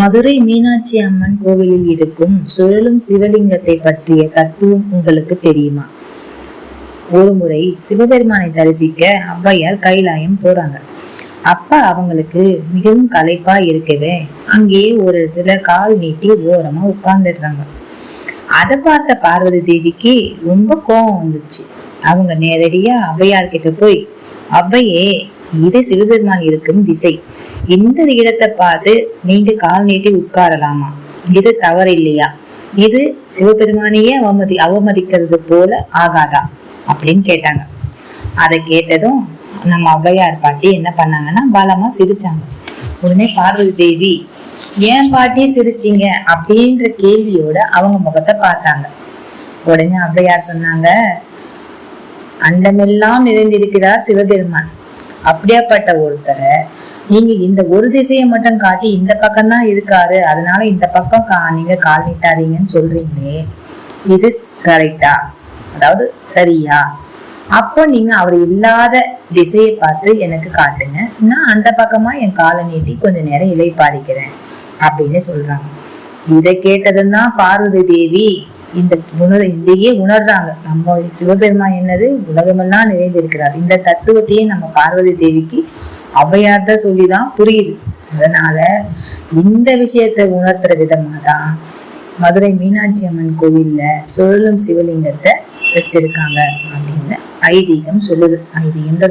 மதுரை மீனாட்சி அம்மன் கோவிலில் இருக்கும் சுழலும் சிவலிங்கத்தை பற்றிய தத்துவம் உங்களுக்கு தெரியுமா? ஒருமுறை சிவபெருமானை தரிசிக்க ஔவையார் கைலாயம் போறாங்க. அப்ப அவங்களுக்கு மிகவும் களைப்பா இருக்கவே அங்கேயே ஒரு இடத்துல கால் நீட்டி ஓரமா உட்கார்ந்துடுறாங்க. அதை பார்த்த பார்வதி தேவிக்கு ரொம்ப கோபம் வந்துச்சு. அவங்க நேரடியா ஔவையார் கிட்ட போய் ஔவையே இது சிவபெருமான் இருக்கும் திசை. இந்த இடத்தை பார்த்து நீங்க கால் நீட்டி உட்காரலாமா? இது தவறு இல்லையா இது சிவபெருமானையே அவமதி அவமதிக்கிறது போல ஆகாதா? அப்படின்னு கேட்டாங்க. அதை கேட்டதும் நம்ம ஔவையார் பாட்டி என்ன பண்ணாங்கன்னா பலமா சிரிச்சாங்க. உடனே பார்வதி தேவி ஏன் பாட்டி சிரிச்சீங்க? அப்படின்ற கேள்வியோட அவங்க முகத்தை பார்த்தாங்க. உடனே ஔவையார் சொன்னாங்க அண்டமெல்லாம் நிறைந்திருக்கிறார் சிவபெருமான். அப்படியாப்பட்ட ஒருத்தரை நீங்க இந்த ஒரு திசையை மட்டும் காட்டி இந்த பக்கம் தான் இருக்காரு. அதனால இந்த பக்கம் கா நீங்க கால் நீட்டாதீங்கன்னு சொல்றீங்களே. இது கரெக்டா அதாவது சரியா? அப்போ நீங்க அவர் இல்லாத திசையை பார்த்து எனக்கு காட்டுங்க. நான் அந்த பக்கமா என் காலை நீட்டி கொஞ்ச நேரம் இலைப்பாரிக்கிறேன் அப்படின்னு சொல்றாங்க. இதை கேட்டதுன்னா தான் பார்வதி தேவி இந்த உணர் இதையே உணர்றாங்க. நம்ம சிவபெருமான் என்னது? உலகமெல்லாம் நிறைந்திருக்கிறார். இந்த தத்துவத்தையே நம்ம பார்வதி தேவிக்கு ஔவையார் தான் சொல்லிதான் புரியுது. அதனால இந்த விஷயத்தை உணர்த்துற விதமா தான் மதுரை மீனாட்சி அம்மன் கோவில்ல சுழலும் சிவலிங்கத்தை வச்சிருக்காங்க அப்படின்னு ஐதீகம் சொல்லுது. ஐதீகம்ன்றது